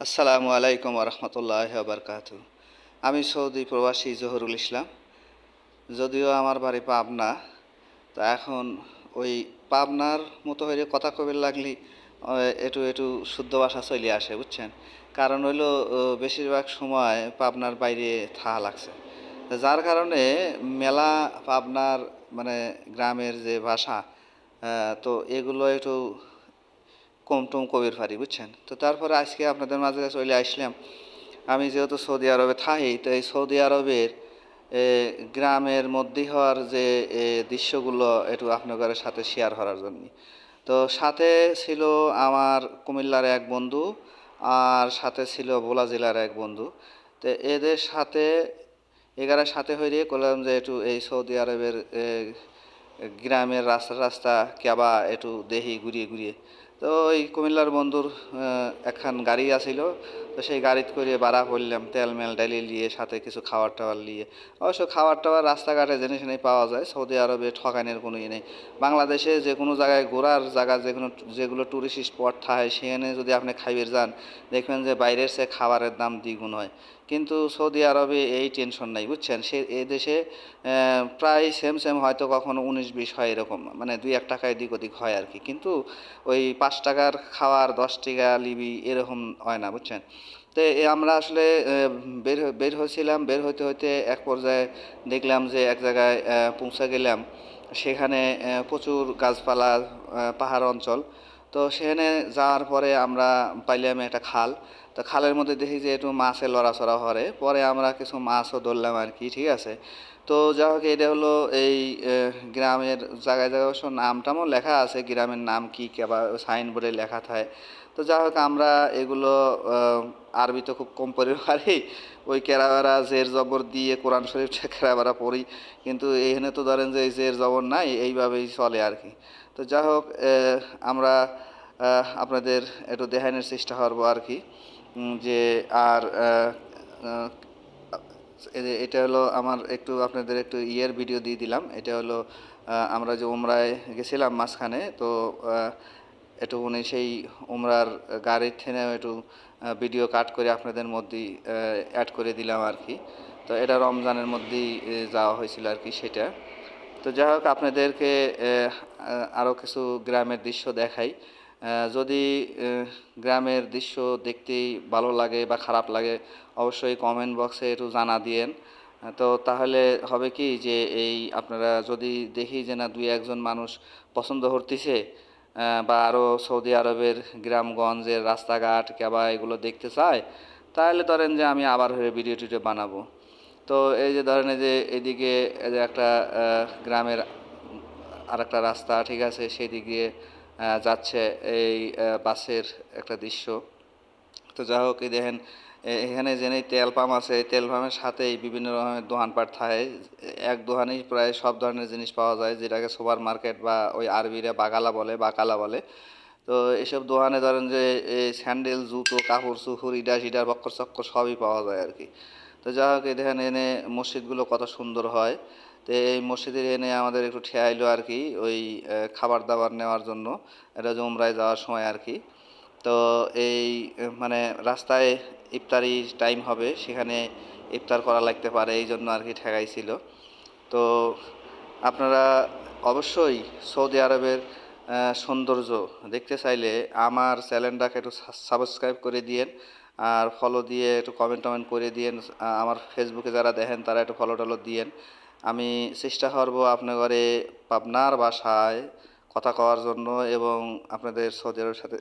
আসসালামু আলাইকুম রহমতুল্লাহ বারকাত আমি সৌদি প্রবাসী জহরুল ইসলাম। যদিও আমার বাড়ি পাবনা তা এখন ওই পাবনার মতো হয়ে কথা কবে লাগলি একটু একটু শুদ্ধ ভাষা চলে আসে বুঝছেন? কারণ হইল বেশিরভাগ সময় পাবনার বাইরে থাকা লাগছে। যার কারণে মেলা পাবনার মানে গ্রামের যে ভাষা আহ, তো এগুলো একটু কম কবির ফারি বুঝছেন? তো তারপরে আজকে আপনাদের মাঝে চলে আসলাম। আমি যেহেতু সৌদি আরবে থাকি, তো এই সৌদি আরবের গ্রামের মধ্যে হওয়ার যে দৃশ্যগুলো একটু আপনাদের সাথে শেয়ার করার জন্য। তো সাথে ছিল আমার কুমিল্লার এক বন্ধু, আর সাথে ছিল ভোলা জেলার এক বন্ধু। তো এদের সাথে এগারের সাথে হয়ে করলাম যে একটু এই সৌদি আরবের গ্রামের রাস্তা রাস্তা কেবা একটু দেহি ঘুরিয়ে ঘুরিয়ে। তো ওই কুমিল্লার বন্ধুর একখান গাড়ি আছিল। তো সেই গাড়িতে করে বাড়া করলাম, তেল মেল ডালি নিয়ে সাথে কিছু খাবার টাবার নিয়ে অবশ্য খাবার টাবার রাস্তাঘাটে জিনিস নেই পাওয়া যায়, সৌদি আরবে ঠকানের কোনো ই নেই। বাংলাদেশে যে কোনো জায়গায় ঘোরার জায়গা, যে কোনো, যেগুলো টুরিস্ট স্পট থাকে, সেখানে যদি আপনি খাইবের যান, দেখবেন যে বাইরের সে খাবারের দাম দ্বিগুণ হয়। কিন্তু সৌদি আরবে এই টেনশন নাই, বুঝছেন? সে এই দেশে প্রায় সেম সেম হয়তো কখনো উনিশ, বিশ হয় এরকম। মানে দুই এক টাকায় দিক ওদিক হয় আর কি। কিন্তু ওই পাঁচ টাকার খাওয়ার, দশ টাকা লিবি এরকম হয় না, বুঝছেন? তো আমরা আসলে বের বের হয়েছিলাম, বের হতে হইতে এক পর্যায়ে দেখলাম যে এক জায়গায় পৌঁছে গেলাম। সেখানে প্রচুর গাছপালা পাহাড় অঞ্চল। তো সেখানে যাওয়ার পরে আমরা পাইলাম একটা খাল। তো খালের মধ্যে দেখি যে একটু মাছে লড়াচড়া হরে। পরে আমরা কিছু মাছও ধরলাম আর কি, ঠিক আছে? তো যা হোক, এটা হলো এই গ্রামের জায়গায় জায়গায় অবশ্য নামটামও লেখা আছে, গ্রামের নাম কি কেবা সাইনবোর্ডে লেখা থাকে। তো যা হোক, আমরা এগুলো আরবি তো খুব কম পড়ে পারি। ওই কেরাবেরা, জের জবর দিয়ে কোরআন শরীফ কেরাবেরা পড়ি। কিন্তু এইখানে তো ধরেন যে এই জের জবর নাই, এইভাবেই চলে আর কি। তো যা হোক আমরা আপনাদের একটু দেখানোর চেষ্টা করব আর কি। যে আর এটা হলো আমার একটু আপনাদের একটু ইয়ের ভিডিও দিয়ে দিলাম। এটা হলো আমরা যে উমরায় গেছিলাম মাঝখানে, তো একটু উনি সেই উমরার গাড়ির থেনে একটু ভিডিও কাট করে আপনাদের মধ্যেই অ্যাড করে দিলাম আর কি। তো এটা রমজানের মধ্যেই যাওয়া হয়েছিল আর কি সেটা। তো যাই হোক, আপনাদেরকে আরও কিছু গ্রামের দৃশ্য দেখাই। যদি গ্রামের দৃশ্য দেখতেই ভালো লাগে বা খারাপ লাগে, অবশ্যই কমেন্ট বক্সে একটু জানা দিয়েন। তো তাহলে হবে কি যে এই আপনারা যদি দেখি যে না দুই একজন মানুষ পছন্দ করতেছে বা আরও সৌদি আরবের গ্রামগঞ্জের রাস্তাঘাট কেবা এগুলো দেখতে চায়, তাহলে ধরেন যে আমি আবার হয়ে ভিডিও টিডিও বানাবো। তো এই যে ধরেন যে এদিকে একটা গ্রামের আর একটা রাস্তা ঠিক আছে সেই দিক দিয়ে যাচ্ছে এই বাসের একটা দৃশ্য। তো যাই হোক, এই দেখেন এখানে জেনে তেল পাম্প আছে, এই তেল পাম্পের সাথেই বিভিন্ন রকমের দোকানপাট থাকে। এক দোকানেই প্রায় সব ধরনের জিনিস পাওয়া যায়, যেটাকে সুপার মার্কেট বা ওই আরবিরা বাগালা বলে, বাকালা বলে। তো এসব দোকানে ধরেন যে এই স্যান্ডেল, জুতো, কাপড় চুপুর ইডা সিডার বক্কর চক্কর সবই পাওয়া যায় আর কি। তো যা হোক, এই দেখেন, এনে মসজিদগুলো কত সুন্দর হয়। তো এই মসজিদের এনে আমাদের একটু ঠেয়াইলো আর কি, ওই খাবার দাবার নেওয়ার জন্য, এটা যে উমরায় যাওয়ার সময় আর কি। তো এই মানে রাস্তায় ইফতারি টাইম হবে, সেখানে ইফতার করা লাগতে পারে, এই জন্য আর কি ঠেকাইছিল। তো আপনারা অবশ্যই সৌদি আরবের সৌন্দর্য দেখতে চাইলে আমার চ্যানেলটাকে একটু সাবস্ক্রাইব করে দিয়েন, আর ফলো দিয়ে একটু কমেন্ট টমেন্ট করে দিয়েন আমার ফেসবুকে যারা দেখেন, তারা একটু ফলো টলো দিয়েন। আমি চেষ্টা করব আপনার ঘরে পাবনার বাসায় কথা কওয়ার জন্য এবং আপনাদের সৌদি আরবের সাথে